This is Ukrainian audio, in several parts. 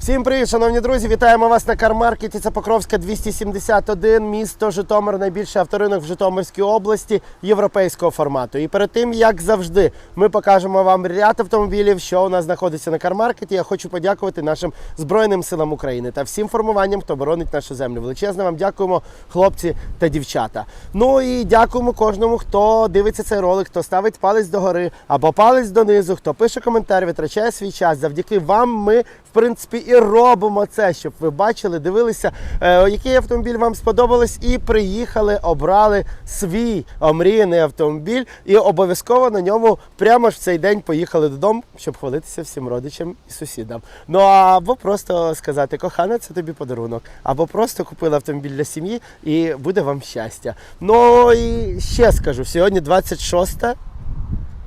Всім привіт, шановні друзі! Вітаємо вас на кармаркеті. Це Покровська 271, місто Житомир, найбільший авторинок в Житомирській області європейського формату. І перед тим, як завжди, ми покажемо вам ряд автомобілів, що у нас знаходиться на кармаркеті. Я хочу подякувати нашим Збройним силам України та всім формуванням, хто боронить нашу землю. Величезно вам дякуємо, хлопці та дівчата. Ну і дякуємо кожному, хто дивиться цей ролик, хто ставить палець догори або палець донизу, хто пише коментар, витрачає свій час. Завдяки вам ми, в принципі, і робимо це, щоб ви бачили, дивилися, е, який автомобіль вам сподобалось, і приїхали, обрали свій омріяний автомобіль, і обов'язково на ньому прямо ж в цей день поїхали додому, щоб хвалитися всім родичам і сусідам. Ну або просто сказати, кохана, це тобі подарунок, або просто купили автомобіль для сім'ї і буде вам щастя. Ну і ще скажу, сьогодні 26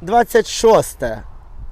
26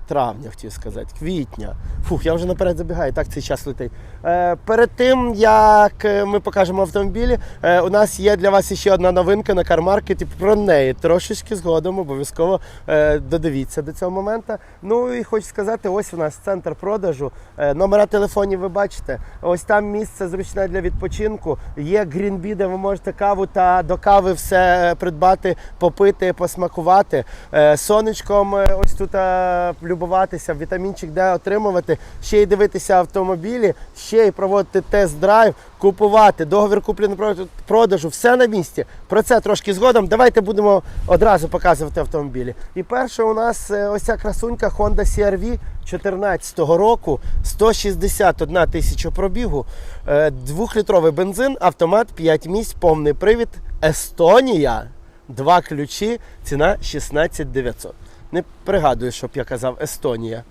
травня, хотів сказати, квітня. Фух, я вже наперед забігаю, так цей час летить. Е, перед тим, як е, ми покажемо автомобілі, е, у нас є для вас ще одна новинка на кармаркеті. Про неї трошечки згодом обов'язково е, додивіться до цього моменту. Ну і хочу сказати, ось у нас центр продажу. Е, номера телефонів ви бачите. Ось там місце зручне для відпочинку. Є грінбі, де ви можете каву та до кави все придбати, попити, посмакувати. Е, Сонечком е, ось тут е, любуватися, вітамінчик де отримувати, ще й дивитися автомобілі, ще й проводити тест-драйв, купувати, договір куплено продажу, все на місці. Про це трошки згодом. Давайте будемо одразу показувати автомобілі. І перше у нас е, ось ця красунька Honda CR-V 2014 року, 161 тисяча пробігу, е, двохлітровий бензин, автомат 5 місць, повний привід, Естонія, два ключі, ціна 16 900. Не пригадую, щоб я казав Естонія.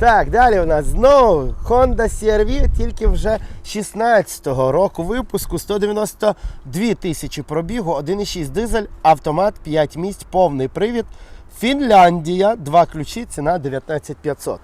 Так, далі у нас знову Honda CR-V, тільки вже 16-го року випуску, 192 тисячі пробігу, 1,6 дизель, автомат, 5 місць, повний привід. Фінляндія, два ключі, ціна 19500.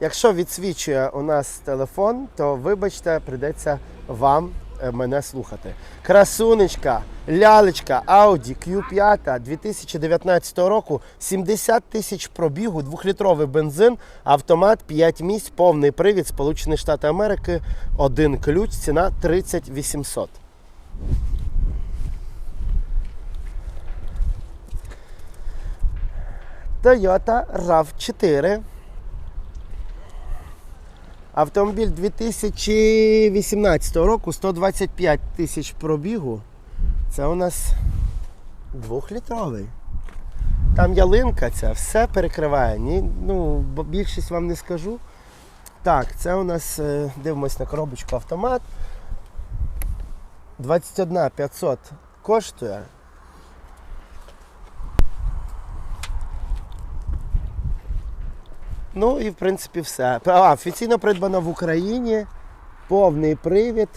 Якщо відсвічує у нас телефон, то вибачте, прийдеться вам е, мене слухати. Красунечка, лялечка, Audi Q5 2019 року, 70 тисяч пробігу, 2-літровий бензин, автомат, 5 місць, повний привід, Сполучені Штати Америки, один ключ, ціна 30 800. Toyota RAV4. Автомобіль 2018 року, 125 тисяч пробігу. Це у нас двохлітровий. Там ялинка ця, все перекриває. Ні, ну, більшість вам не скажу. Так, це у нас, е, дивимось на коробочку автомат. 21 500 коштує. Ну і в принципі все. А, офіційно придбано в Україні. Повний привід.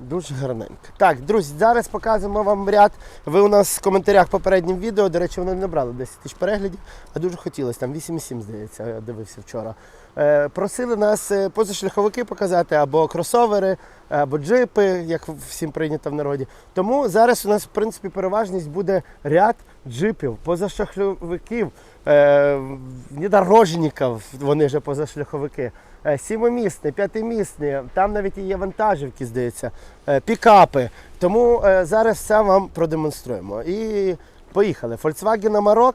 Дуже гарненько. Так, друзі, зараз показуємо вам ряд. Ви у нас в коментарях попереднім відео, до речі, воно не набрало 10 тисяч переглядів, а дуже хотілося, там 8,7, здається, я дивився вчора. Е, просили нас е, позашляховики показати, або кросовери, або джипи, як всім прийнято в народі. Тому зараз у нас, в принципі, переважність буде ряд джипів, позашляховиків, е, вони ж позашляховики. Е, Сімимісні, п'ятимісні, там навіть є вантажівки, здається, е, пікапи. Тому е, зараз все вам продемонструємо. І поїхали. Volkswagen Amarok.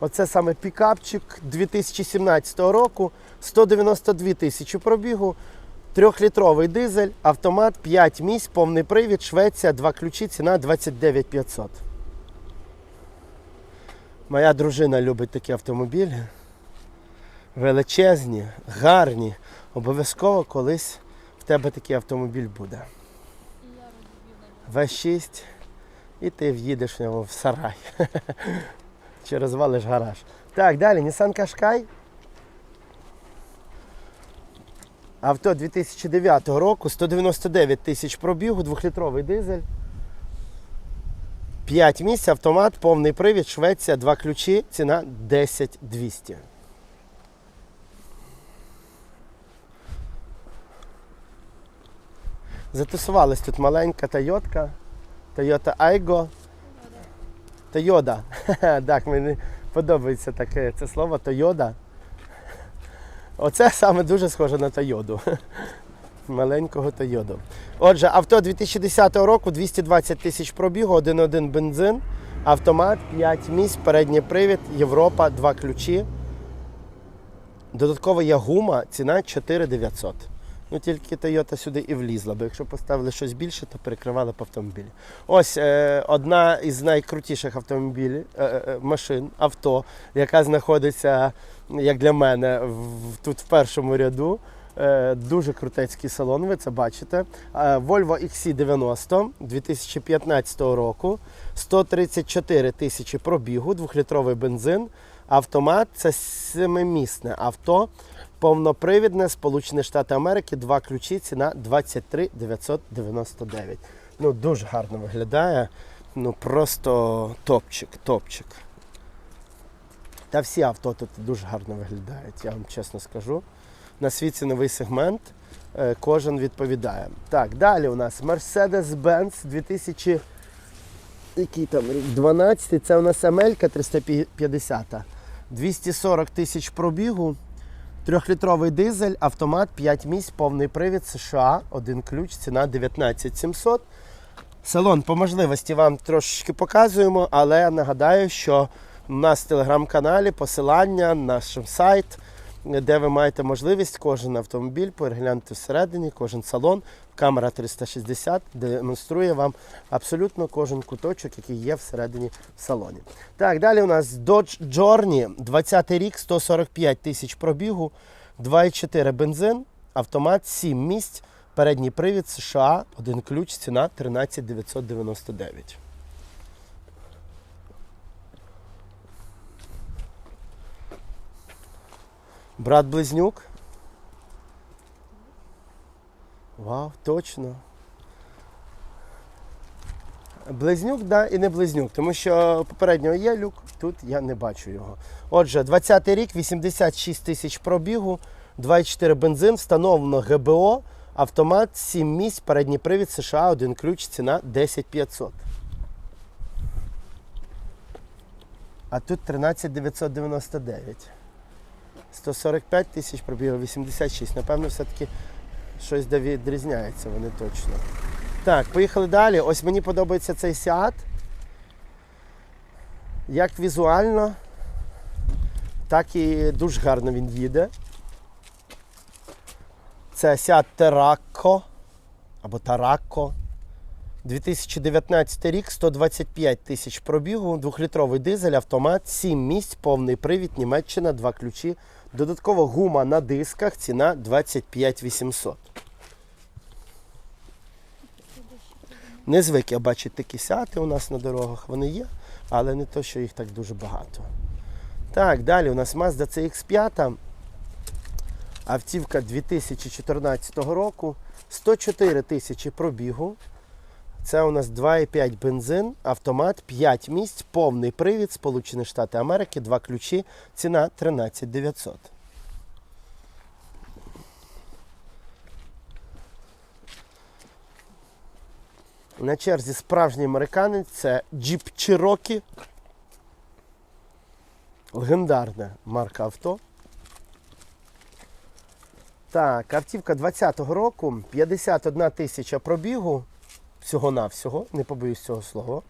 Оце саме пікапчик 2017 року, 192 тисячі пробігу, трьохлітровий дизель, автомат, 5 місць, повний привід, Швеція, два ключі, ціна 29 500. Моя дружина любить такі автомобілі. Величезні, гарні. Обов'язково колись в тебе такий автомобіль буде. В6 і ти в'їдеш в нього в сарай. Чи розвалиш гараж. Так, далі Nissan Qashqai. Авто 2009 року, 199 тисяч пробігу, 2-літровий дизель. 5 місць, автомат, повний привід, Швеція, два ключі, ціна 10 200. Затусувалась тут маленька Тойотка, Toyota Aygo. Тойода. Так, мені подобається таке це слово Тойода. Оце саме дуже схоже на Тойоду. Маленького Тойоду. Отже, авто 2010 року, 220 тисяч пробігу, 1.1 бензин, автомат, 5 місць, передній привід, Європа, 2 ключі. Додатково є гума, ціна 4900. Ну тільки Toyota сюди і влізла, бо якщо поставили щось більше, то перекривали б автомобілі. Ось е, одна із найкрутіших автомобілів, е, е, машин, авто, яка знаходиться, як для мене, в, тут в першому ряду. Е, дуже крутецький салон, ви це бачите. Е, Volvo XC90 2015 року, 134 тисячі пробігу, двохлітровий бензин. Автомат це семимісне авто, повнопривідне, Сполучені Штати Америки, два ключі, ціна 23 999. Ну, дуже гарно виглядає. Ну просто топчик, топчик. Та всі авто тут дуже гарно виглядають, я вам чесно скажу. На свій ціновий сегмент е, кожен відповідає. Так, далі у нас Mercedes-Benz 2000 який там рік? 12, це у нас Амелька 350. 240 тисяч пробігу, трьохлітровий дизель, автомат, 5 місць, повний привід США, один ключ, ціна 19 700. Салон по можливості вам трошечки показуємо, але нагадаю, що у нас в телеграм-каналі посилання на наш сайт, де ви маєте можливість кожен автомобіль переглянути всередині, кожен салон. Камера 360 демонструє вам абсолютно кожен куточок, який є всередині в салоні. Так, далі у нас Dodge Journey, 20 рік, 145 тисяч пробігу, 2,4 бензин, автомат, 7 місць, передній привід США, один ключ, ціна 13 999. Брат-близнюк. Вау, точно. Близнюк, да, і не близнюк, тому що попереднього є люк, тут я не бачу його. Отже, 20-й рік, 86 тисяч пробігу, 2,4 бензин, встановлено ГБО, автомат, 7 місць, передній привід США, один ключ, ціна 10 500. А тут 13 999. 145 тисяч пробігу, 86. Напевно, все-таки щось де відрізняється, вони точно. Так, поїхали далі. Ось мені подобається цей Seat. Як візуально, так і дуже гарно він їде. Це Seat Terraco або Taracco. 2019 рік, 125 тисяч пробігу, двохлітровий дизель, автомат, 7 місць, повний привід, Німеччина, 2 ключі. Додаткова гума на дисках, ціна 25 800. Не звик я бачити такі сяти у нас на дорогах. Вони є, але не то, що їх так дуже багато. Так, далі у нас Mazda CX5. Автівка 2014 року. 104 тисячі пробігу. Це у нас 2,5 бензин, автомат, 5 місць, повний привід, Сполучені Штати Америки, два ключі, ціна 13 900. На черзі справжній американець це Jeep Cherokee. Легендарна марка авто. Так, автівка 20-го року, 51 тисяча пробігу. Всього-навсього, не побоюсь цього слова.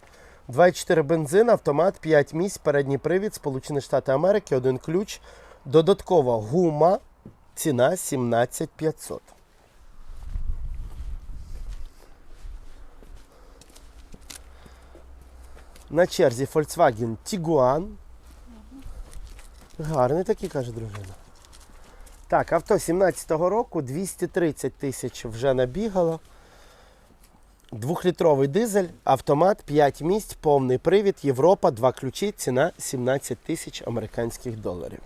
2,4 бензин, автомат, 5 місць, передній привід, Сполучені Штати Америки, один ключ. Додаткова гума, ціна 17 500. На черзі Volkswagen Tiguan. Гарний такий, каже дружина. Так, авто 17-го року, 230 тисяч вже набігало. Двохлітровий дизель, автомат, 5 місць, повний привід, Європа, два ключі, ціна 17 тисяч американських доларів.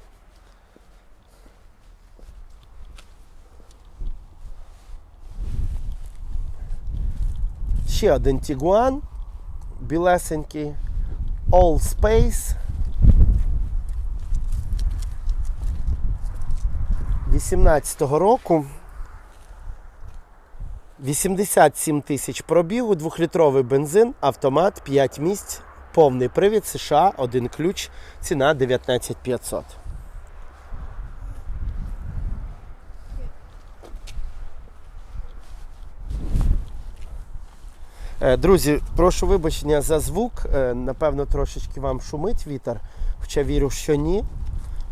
Ще один Tiguan, білесенький, All Space. 18-го року. 87 тисяч пробігу, двохлітровий бензин, автомат, 5 місць, повний привід США, один ключ, ціна 19 500. Е, Друзі, прошу вибачення за звук. Е, Напевно, трошечки вам шумить вітер, хоча вірю, що ні.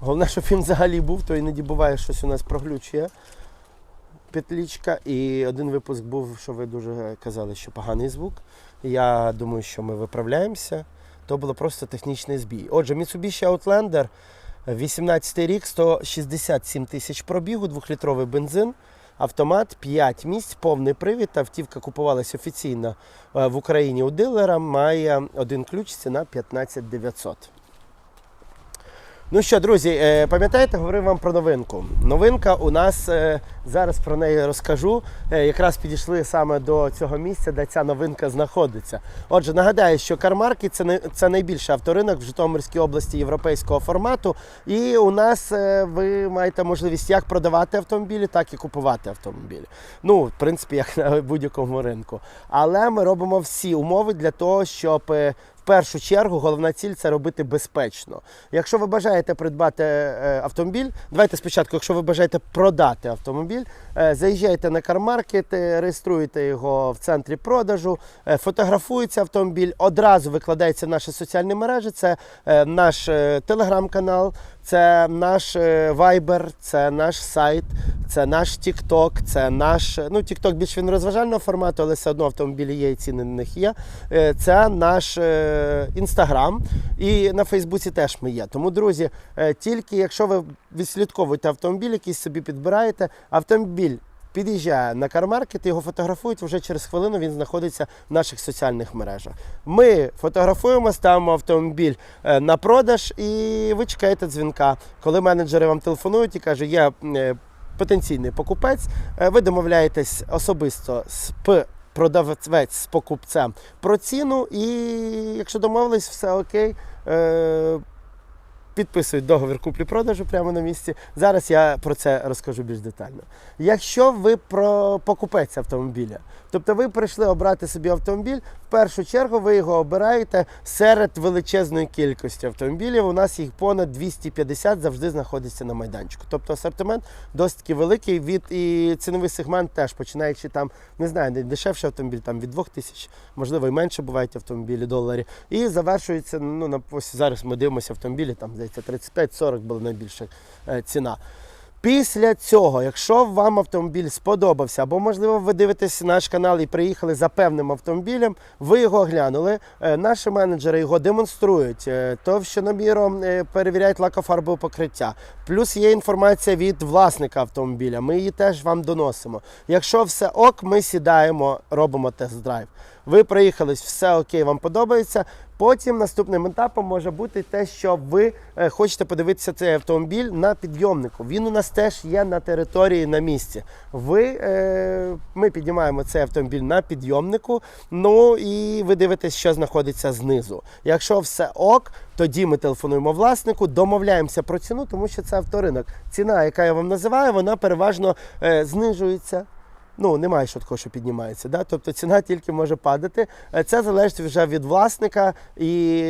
Головне, щоб він взагалі був, то іноді буває щось у нас проглючує петлічка. І один випуск був, що ви дуже казали, що поганий звук. Я думаю, що ми виправляємося. То було просто технічний збій. Отже, Mitsubishi Outlander, 18 рік, 167 тисяч пробігу, двохлітровий бензин, автомат, 5 місць, повний привід. Автівка купувалась офіційно е, в Україні у дилера. Має один ключ, ціна 15 900. Ну що, друзі, е, пам'ятаєте, говорив вам про новинку. Новинка у нас е, зараз про неї розкажу. Е, Якраз підійшли саме до цього місця, де ця новинка знаходиться. Отже, нагадаю, що Кармарки це не- це найбільший авторинок в Житомирській області європейського формату. І у нас ви маєте можливість як продавати автомобілі, так і купувати автомобілі. Ну, в принципі, як на будь-якому ринку. Але ми робимо всі умови для того, щоб. Першу чергу головна ціль це робити безпечно. Якщо ви бажаєте придбати е, автомобіль, давайте спочатку, якщо ви бажаєте продати автомобіль, е, заїжджайте на кармаркет, е, реєструєте його в центрі продажу, фотографується автомобіль, одразу викладається в наші соціальні мережі. Це наш телеграм-канал, це наш е, Viber, це наш сайт, це наш TikTok, це наш. Ну, TikTok більш він розважального формату, але все одно автомобілі є і ціни на них є. Е, Це наш інстаграм. І на Фейсбуці теж ми є. Тому, друзі, е, тільки якщо ви відслідковуєте автомобіль, який собі підбираєте, автомобіль. Під'їжджає на кармаркет, його фотографують вже через хвилину. Він знаходиться в наших соціальних мережах. Ми фотографуємо, ставимо автомобіль е, на продаж, і ви чекаєте дзвінка. Коли менеджери вам телефонують і кажуть, є е, потенційний покупець, е, ви домовляєтесь особисто з п- продавець з покупцем про ціну, і якщо домовились, все окей. Підписують договір куплі-продажу прямо на місці. Зараз я про це розкажу більш детально. Якщо ви про покупець автомобіля, тобто ви прийшли обрати собі автомобіль, в першу чергу ви його обираєте серед величезної кількості автомобілів. У нас їх понад 250 завжди знаходиться на майданчику. Тобто асортимент досить таки великий від і ціновий сегмент теж починаючи там, не знаю, дешевший автомобіль там від 2000, можливо, і менше бувають автомобілі доларів. І завершується. Ну на ось зараз ми дивимося автомобілі, там здається 35-40 була найбільша е, ціна. Після цього, якщо вам автомобіль сподобався, або можливо ви дивитесь наш канал і приїхали за певним автомобілем, ви його оглянули. е, Наші менеджери його демонструють, е, товщиноміром е, перевіряють лакофарбове покриття. Плюс є інформація від власника автомобіля. Ми її теж вам доносимо. Якщо все ок, ми сідаємо, робимо тест-драйв. Ви приїхались, все окей, вам подобається. Потім наступним етапом може бути те, що ви е, хочете подивитися цей автомобіль на підйомнику. Він у нас теж є на території на місці. Ви, е, ми піднімаємо цей автомобіль на підйомнику, ну і ви дивитесь, що знаходиться знизу. Якщо все ок, тоді ми телефонуємо власнику, домовляємося про ціну, тому що це авторинок. Ціна, яка я вам називаю, вона переважно е, знижується. Ну, немає що такого, що піднімається. Да? Тобто ціна тільки може падати. Е, Це залежить вже від власника і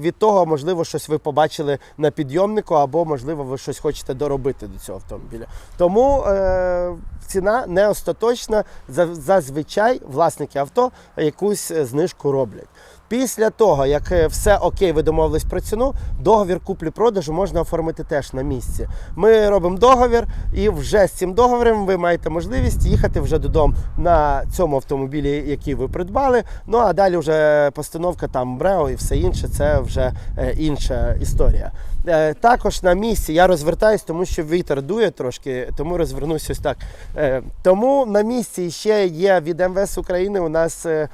від того, можливо, щось ви побачили на підйомнику, або, можливо, ви щось хочете доробити до цього автомобіля. Тому е, ціна не остаточна. Зазвичай власники авто якусь е, знижку роблять. Після того, як е, все окей, ви домовились про ціну, договір куплі-продажу можна оформити теж на місці. Ми робимо договір, і вже з цим договором ви маєте можливість їхати вже додому на цьому автомобілі, який ви придбали. Ну а далі вже постановка там БРЕО і все інше, це вже е, інша історія. Е, Також на місці я розвертаюсь, тому що вітер дує трошки, тому розвернусь ось так. Е, Тому на місці ще є від МВС України у нас. е,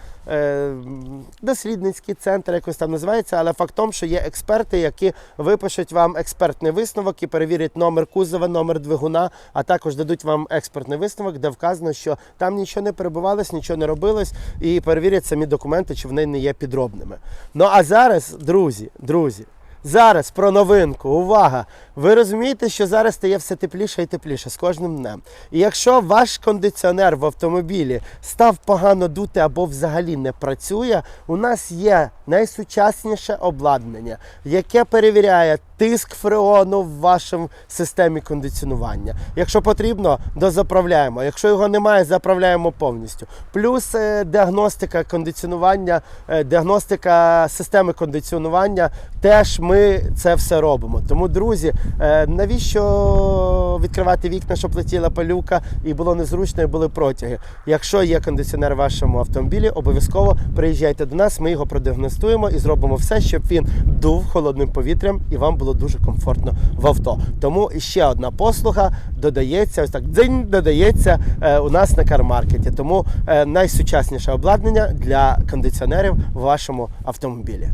дослідницький центр, якось там називається, але факт в що є експерти, які випишуть вам експертний висновок і перевірять номер кузова, номер двигуна, а також дадуть вам експертний висновок, де вказано, що там нічого не перебувалось, нічого не робилось, і перевірять самі документи, чи вони не є підробними. Ну а зараз, друзі, друзі. Зараз про новинку. Увага! Ви розумієте, що зараз стає все тепліше і тепліше з кожним днем. І якщо ваш кондиціонер в автомобілі став погано дути або взагалі не працює, у нас є найсучасніше обладнання, яке перевіряє тиск фреону в вашому системі кондиціонування. Якщо потрібно, дозаправляємо. Якщо його немає, заправляємо повністю. Плюс е, діагностика кондиціонування, е, діагностика системи кондиціонування. Теж ми це все робимо. Тому, друзі, е, навіщо відкривати вікна, щоб летіла пилюка і було незручно, і були протяги. Якщо є кондиціонер в вашому автомобілі, обов'язково приїжджайте до нас, ми його продіагностуємо і зробимо все, щоб він дув холодним повітрям і вам було дуже комфортно в авто. Тому ще одна послуга додається, ось так дзинь додається е, у нас на кармаркеті. Тому е, найсучасніше обладнання для кондиціонерів в вашому автомобілі.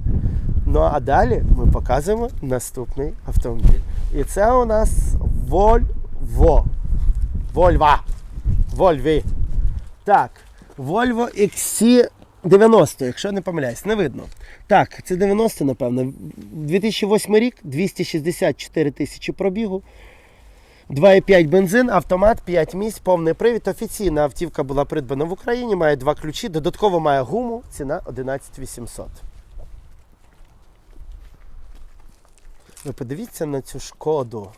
Ну а далі ми показуємо наступний автомобіль. І це у нас Volvo. Volvo. Volvo. Так, Volvo XC90, якщо не помиляюсь, не видно. Так, це 90, напевно. 2008 рік, 264 тисячі пробігу. 2,5 бензин, автомат, 5 місць, повний привід. Офіційна автівка була придбана в Україні, має два ключі, додатково має гуму, ціна 11 800. Ви подивіться на цю шкоду.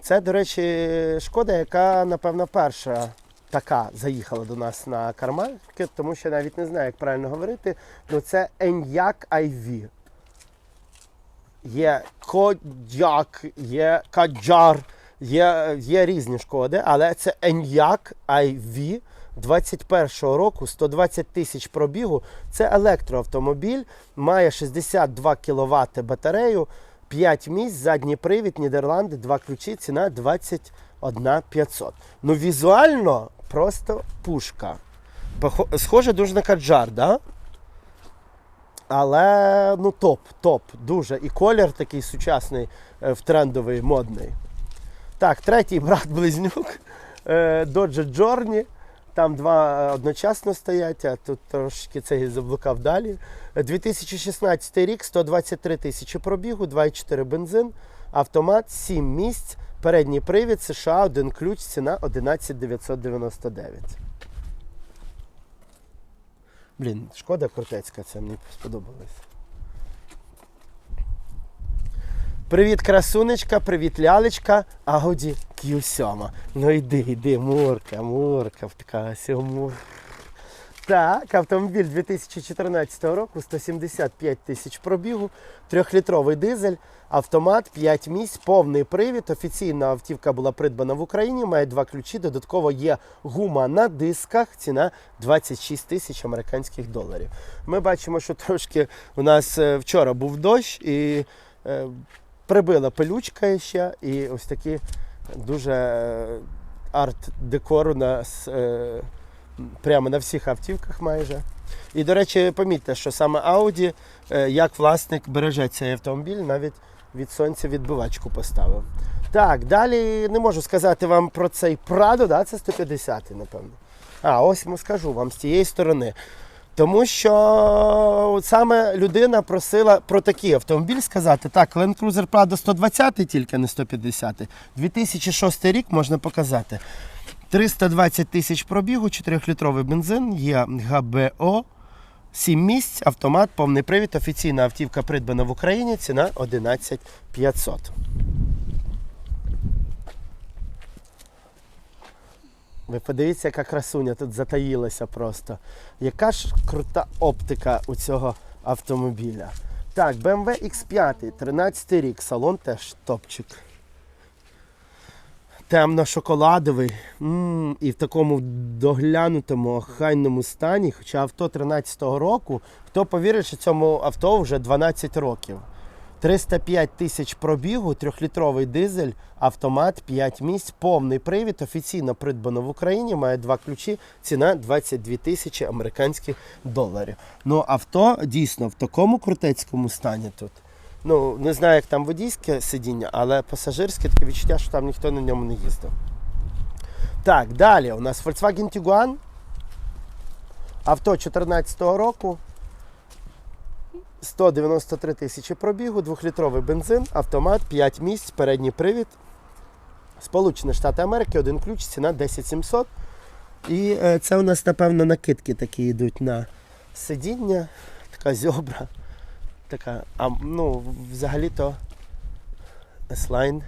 Це, до речі, шкода, яка, напевно, перша така заїхала до нас на карманки, тому що я навіть не знаю, як правильно говорити. Ну це Enyaq IV. Є Кодяк, є Каджар, є, є різні шкоди, але це Enyaq IV 21-го року, 120 тисяч пробігу. Це електроавтомобіль, має 62 кВт батарею, 5 місць, задній привід, Нідерланди, два ключі, ціна 21 500. Ну, візуально просто пушка. Схоже дуже на Каджар, да? Але ну топ, топ, дуже. І колір такий сучасний, е, в трендовий, модний. Так, третій брат близнюк е, Dodge Journey. Там два е, одночасно стоять, а тут трошки цей заблукав далі. Е, 2016 рік, 123 тисячі пробігу, 2,4 бензин, автомат, 7 місць, передній привід, США, один ключ, ціна 11 999. Блін, шкода крутецька, це мені сподобалось. Привіт, красунечка, привіт, лялечка, Audi Q7. Ну йди, йди, Мурка, Мурка, така сьому. Так, автомобіль 2014 року, 175 тисяч пробігу, трьохлітровий дизель, автомат, 5 місць, повний привід. Офіційна автівка була придбана в Україні, має два ключі. Додатково є гума на дисках. Ціна 26 тисяч американських доларів. Ми бачимо, що трошки у нас е, вчора був дощ і е, прибила пилючка ще, і ось такі дуже е, арт-декор у нас. е, прямо на всіх автівках майже. І, до речі, помітьте, що саме Audi, е, як власник береже цей автомобіль, навіть від сонця відбивачку поставив. Так, далі не можу сказати вам про цей Prado, да, це 150 напевно. А, ось скажу вам з цієї сторони. Тому що саме людина просила про такий автомобіль сказати. Так, Land Cruiser Prado 120 тільки не 150. 2006 рік можна показати. 320 тисяч пробігу, 4-літровий бензин, є ГБО, 7 місць, автомат, повний привід, офіційна автівка придбана в Україні, ціна 11 500. Ви подивіться, яка красуня тут затаїлася просто. Яка ж крута оптика у цього автомобіля. Так, BMW X5, 13 рік, салон теж топчик темно-шоколадовий і в такому доглянутому охайному стані. Хоча авто 13-го року, хто повірить, що цьому авто вже 12 років. 305 тисяч пробігу, трьохлітровий дизель, автомат, 5 місць, повний привід, офіційно придбано в Україні, має два ключі, ціна 22 тисячі американських доларів. Ну, авто дійсно в такому крутецькому стані тут. Ну, не знаю, як там водійське сидіння, але пасажирське таке відчуття, що там ніхто на ньому не їздив. Так, далі у нас Volkswagen Tiguan. Авто 2014 року. 193 тисячі пробігу, 2-літровий бензин, автомат, 5 місць, передній привід. Сполучені Штати Америки, один ключ, ціна 10700. І е, це у нас, напевно, накидки такі йдуть на сидіння, така зьобра. Така, а ну, взагалі-то S-Line.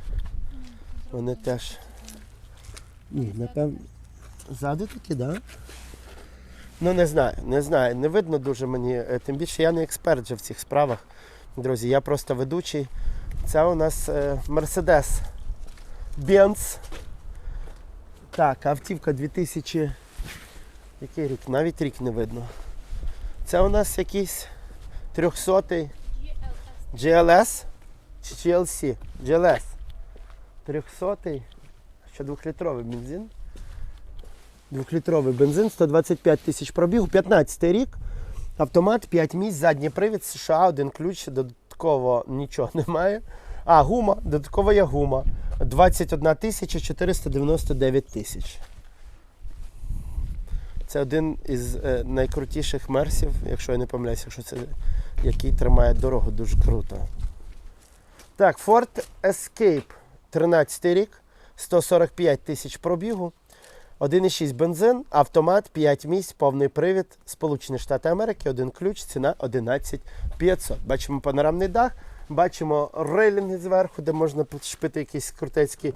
Вони теж. Ні, напевно. Ззаду такі, так? Да? Ну, не знаю, не знаю. Не видно дуже мені. Е, Тим більше я не експерт вже в цих справах. Друзі, я просто ведучий. Це у нас е, Mercedes Benz. Так, автівка 2000. Який рік? Навіть рік не видно. Це у нас якийсь 300 GLS чи GLC? GLS. 300 що двохлітровий бензин. Двохлітровий бензин, 125 тисяч пробігу, 15 рік. Автомат, 5 місць, задній привід, США, один ключ, додатково нічого немає. А, гума, додатково є гума. 21 тисяча 499 тисяч. Це один із е, найкрутіших мерсів, якщо я не помиляюся, якщо це який тримає дорогу дуже круто. Так, Ford Escape 13 рік, 145 тисяч пробігу, 1,6 бензин, автомат, 5 місць, повний привід, Сполучені Штати Америки, один ключ, ціна 11 500. Бачимо панорамний дах, бачимо рейлінги зверху, де можна шпити якийсь крутецький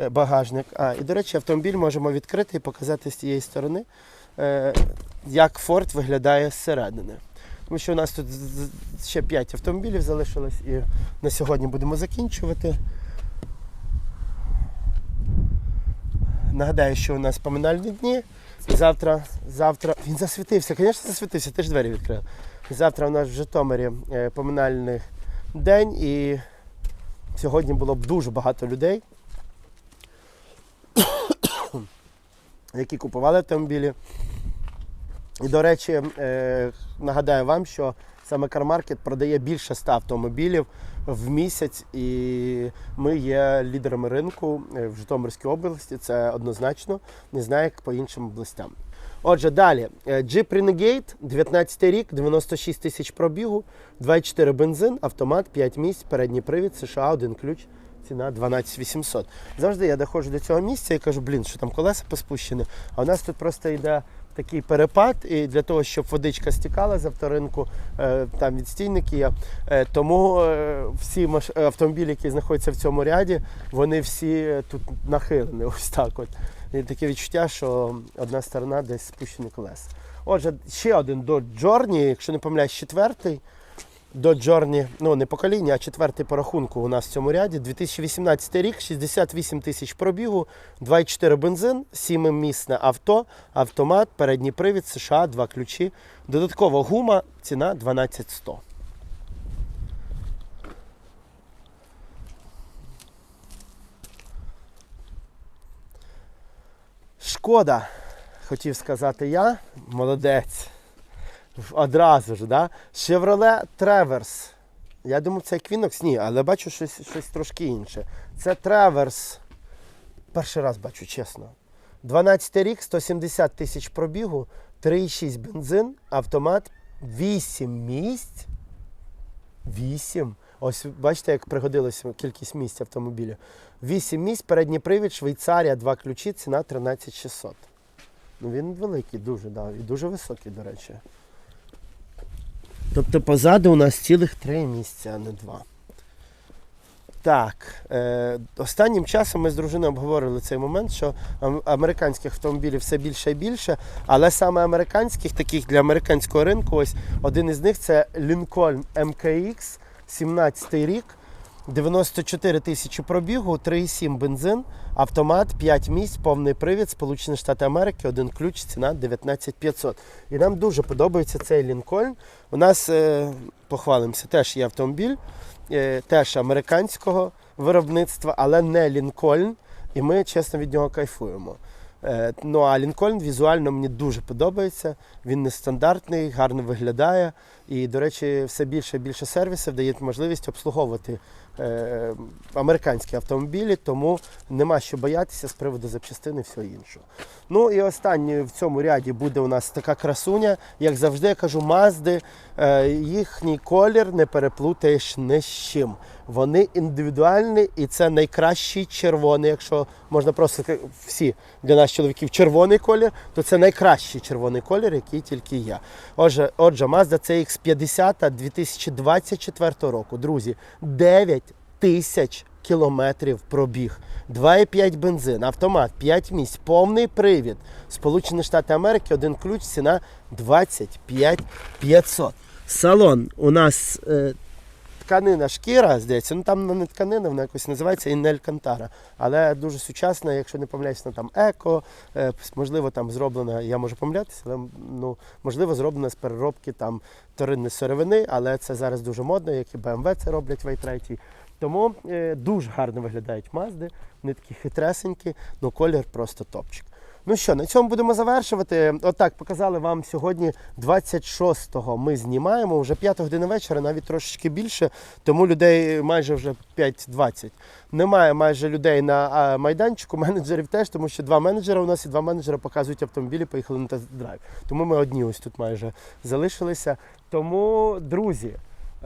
е, багажник. А, і, до речі, автомобіль можемо відкрити і показати з цієї сторони, е, як Ford виглядає зсередини. Тому що у нас тут ще 5 автомобілів залишилось і на сьогодні будемо закінчувати. Нагадаю, що у нас поминальні дні. Завтра, завтра. Він засвітився, звісно, засвітився, ти ж двері відкрив. Завтра у нас в Житомирі е, поминальний день і сьогодні було б дуже багато людей, які купували автомобілі. І, до речі, е, нагадаю вам, що саме Кармаркет продає більше 100 автомобілів в місяць, і ми є лідерами ринку е, в Житомирській області. Це однозначно. Не знаю, як по іншим областям. Отже, далі. Е, Jeep Renegade, 19 рік, 96 тисяч пробігу, 2,4 бензин, автомат, 5 місць, передній привід, США, один ключ. Ціна 12 800. Завжди я доходжу до цього місця і кажу, блін, що там колеса поспущені. А у нас тут просто йде такий перепад, і для того, щоб водичка стікала з авторинку, е, там відстійники є. Е, тому е, всі автомобілі, які знаходяться в цьому ряді, вони всі тут нахилені. Ось так от. І таке відчуття, що одна сторона десь спущені колеса. Отже, ще один до Джорні, якщо не помиляюсь, четвертий. До Journey, ну не покоління, а четвертий по рахунку у нас в цьому ряді. 2018 рік, 68 тисяч пробігу, 2,4 бензин, 7-місне авто, автомат, передній привід, США, два ключі. Додаткова гума, ціна 12100. Шкода, хотів сказати я, молодець. Одразу ж, да? Chevrolet Traverse. Я думав, це Equinox, ні, але бачу щось, щось трошки інше. Це Traverse. Перший раз бачу, чесно. 12 рік, 170 тисяч пробігу, 3,6 бензин, автомат, 8 місць. 8. Ось бачите, як пригодилася кількість місць автомобіля. 8 місць, передній привід, Швейцарія, два ключі, ціна 13600. Ну він великий, дуже, да, і дуже високий, до речі. Тобто позаду у нас цілих три місця, а не два. Так, е, останнім часом ми з дружиною обговорили цей момент, що американських автомобілів все більше і більше, але саме американських, таких для американського ринку, ось один із них це Lincoln MKX, 17 рік, 94 тисячі пробігу, 3,7 бензин, автомат, 5 місць, повний привід, Сполучені Штати Америки, один ключ, ціна 19 500. І нам дуже подобається цей Лінкольн. У нас, е, похвалимося, теж є автомобіль, е, теж американського виробництва, але не Лінкольн. І ми чесно від нього кайфуємо. Е, Ну а Лінкольн візуально мені дуже подобається. Він нестандартний, гарно виглядає. І, до речі, все більше і більше сервісів дає можливість обслуговувати е, американські автомобілі, тому нема що боятися з приводу запчастин і всього іншого. Ну і останнє в цьому ряді буде у нас така красуня, як завжди я кажу, Мазди. Е, їхній колір не переплутаєш ні з чим. Вони індивідуальні і це найкращий червоний. Якщо можна просто всі для нас чоловіків червоний колір, то це найкращий червоний колір, який тільки є. Отже, отже, Mazda CX-50 2024 року. Друзі, 9 тисяч кілометрів пробіг. 2,5 бензин, автомат, 5 місць, повний привід. Сполучені Штати Америки, один ключ, ціна 25 500. Салон у нас е, тканина шкіра, здається, ну там не тканина, вона якось називається Інель Кантара. Але дуже сучасна, якщо не помиляюсь, вона там еко, е, можливо, там зроблена, я можу помилятися, але ну, можливо, зроблена з переробки там вторинної сировини, але це зараз дуже модно, як і BMW це роблять в i3. Тому е, дуже гарно виглядають Мазди, вони такі хитресенькі, ну колір просто топчик. Ну що, на цьому будемо завершувати. Отак, показали вам сьогодні 26-го ми знімаємо, вже 5 години вечора, навіть трошечки більше, тому людей майже вже 5.20. Немає майже людей на майданчику, менеджерів теж, тому що два менеджера у нас і два менеджера показують автомобілі, поїхали на тест-драйв. Тому ми одні ось тут майже залишилися. Тому, друзі.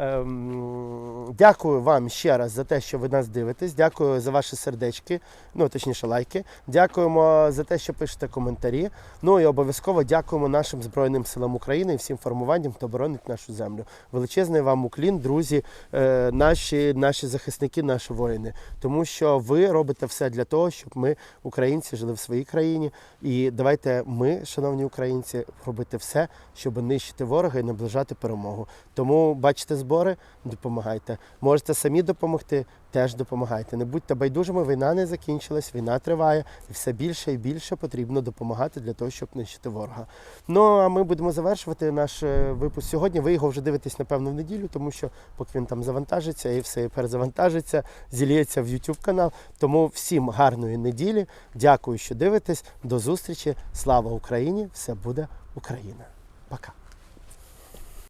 Ем, дякую вам ще раз за те, що ви нас дивитесь. Дякую за ваші сердечки, ну точніше лайки. Дякуємо за те, що пишете коментарі. Ну і обов'язково дякуємо нашим Збройним силам України і всім формуванням, хто боронить нашу землю. Величезний вам уклін, друзі, е, наші, наші захисники, наші воїни. Тому що ви робите все для того, щоб ми, українці, жили в своїй країні. І давайте ми, шановні українці, робити все, щоб нищити ворога і наближати перемогу. Тому бачите збори, допомагайте. Можете самі допомогти, теж допомагайте. Не будьте байдужими, війна не закінчилась, війна триває, і все більше і більше потрібно допомагати для того, щоб нищити ворога. Ну а ми будемо завершувати наш е, випуск сьогодні. Ви його вже дивитесь, напевно, в неділю, тому що поки він там завантажиться і все перезавантажиться, зілється в YouTube канал. Тому всім гарної неділі. Дякую, що дивитесь. До зустрічі. Слава Україні! Все буде Україна. Пока.